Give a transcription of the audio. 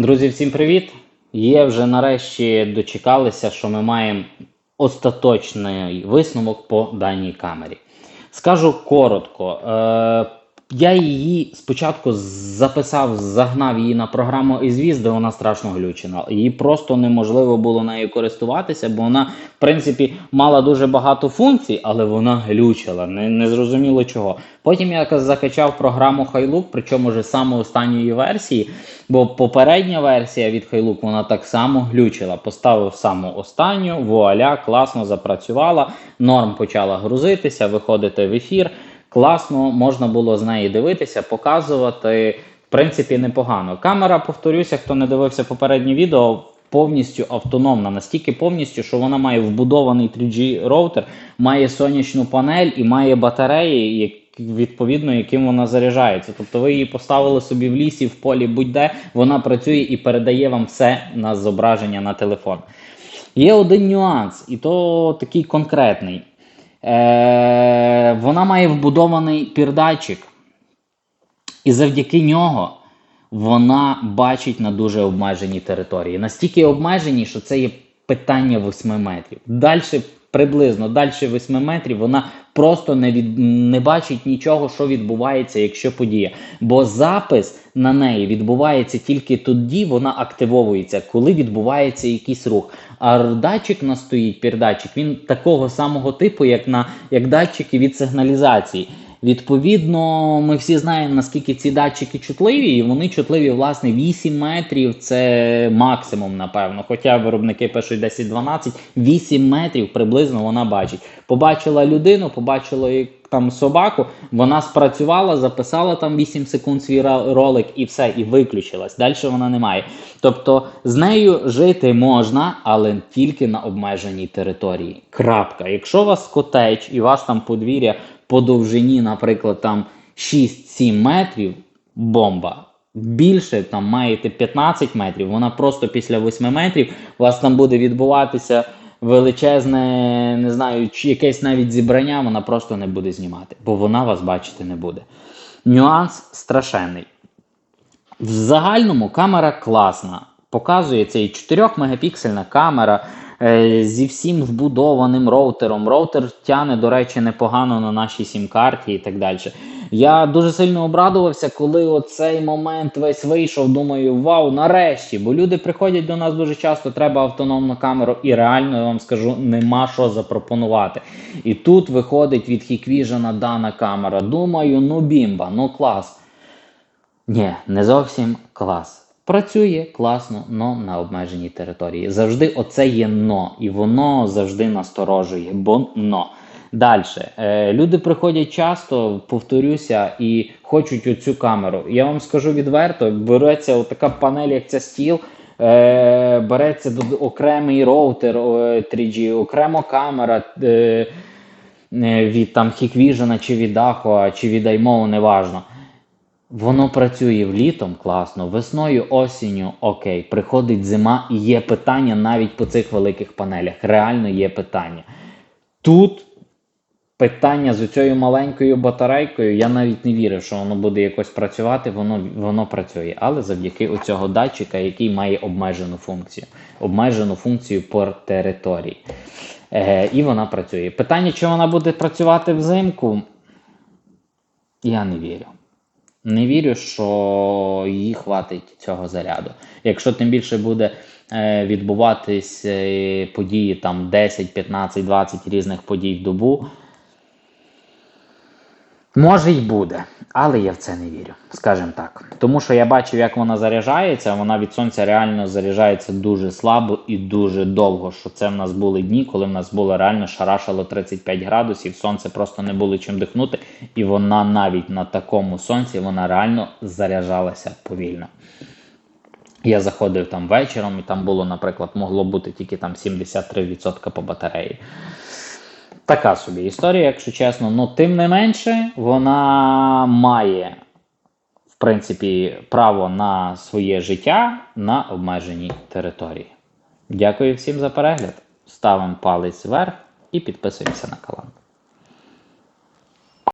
Друзі, всім привіт! Є вже нарешті дочекалися, що ми маємо остаточний висновок по даній камері. Скажу коротко. Я її спочатку записав, загнав її на програму ізвіз, де вона страшно глючена. Її просто неможливо було нею користуватися, бо вона, в принципі, мала дуже багато функцій, але вона глючила, не, не зрозуміло чого. Потім я закачав програму Hilux, причому вже саме останньої версії, бо попередня версія від Hilux вона так само глючила. Поставив саму останню, вуаля, класно запрацювала, норм почала грузитися, виходити в ефір. Класно, можна було з неї дивитися, показувати. В принципі, непогано. Камера, повторюся, хто не дивився попереднє відео, повністю автономна, настільки повністю, що вона має вбудований 3G роутер, має сонячну панель і має батареї, відповідно, яким вона заряджається. Тобто ви її поставили собі в лісі, в полі, будь-де, вона працює і передає вам все на зображення на телефон. Є один нюанс, і то такий конкретний. Е, вона має вбудований пірдатчик. і завдяки нього вона бачить на дуже обмеженій території. Настільки обмеженій, що це є питання 8 метрів. Далі приблизно далі 8 метрів вона просто не, від, не бачить нічого, що відбувається, якщо подія. Бо запис на неї відбувається тільки тоді, вона активовується, коли відбувається якийсь рух. А датчик на стоїть, передатчик, він такого самого типу, як на як датчики від сигналізації. Відповідно, ми всі знаємо, наскільки ці датчики чутливі, і вони чутливі, власне, 8 метрів це максимум, напевно. Хоча виробники пишуть 10-12, 8 метрів приблизно вона бачить. Побачила людину, побачила там собаку, вона спрацювала, записала там 8 секунд свій ролик і все, і виключилась. Далі вона не має. Тобто з нею жити можна, але тільки на обмеженій території. Крапка. Якщо у вас котеч і у вас там подвір'я по довжині, наприклад, там 6-7 метрів, бомба. Більше там маєте 15 метрів, вона просто після 8 метрів у вас там буде відбуватися величезне, не знаю, чи якесь навіть зібрання, вона просто не буде знімати, бо вона вас бачити не буде. Нюанс страшенний. В загальному камера класна. Показує цей 4 мегапіксельна камера зі всім вбудованим роутером. Роутер тяне, до речі, непогано на нашій сім-карті і так далі. Я дуже сильно обрадувався, коли оцей момент весь вийшов. Думаю, вау, нарешті! Бо люди приходять до нас дуже часто, треба автономну камеру, і реально я вам скажу, нема що запропонувати. І тут виходить від Hikvision дана камера. Думаю, ну бімба, ну клас. Ні, не зовсім клас. Працює класно, но на обмеженій території. Завжди оце є но, і воно завжди насторожує, бо но. Далі. Е, люди приходять часто, повторюся, і хочуть оцю камеру. Я вам скажу відверто: береться така панель, як ця стіл. Е, береться окремий роутер е, 3G, окремо камера е, е, від там Hikvision, чи від Ahua, чи від iMO, неважно. Воно працює влітом класно, весною, осінню окей. Приходить зима і є питання навіть по цих великих панелях. Реально є питання. Тут питання з цією маленькою батарейкою, я навіть не вірив, що воно буде якось працювати, воно, воно працює. Але завдяки оцього датчика, який має обмежену функцію. Обмежену функцію по території. Е, і вона працює. Питання, чи вона буде працювати взимку, я не вірю. Не вірю, що їй хватить цього заряду. Якщо тим більше буде е, відбуватись е, події там 10, 15, 20 різних подій в добу. Може й буде, але я в це не вірю, скажімо так. Тому що я бачив, як вона заряджається. Вона від сонця реально заряджається дуже слабо і дуже довго. Що це в нас були дні, коли в нас було реально шарашало 35 градусів, сонце просто не було чим дихнути, і вона навіть на такому сонці вона реально заряджалася повільно. Я заходив там вечором, і там було, наприклад, могло бути тільки там 73% по батареї. Така собі історія, якщо чесно. Ну, тим не менше, вона має, в принципі, право на своє життя на обмеженій території. Дякую всім за перегляд. Ставимо палець вверх і підписуємося на канал.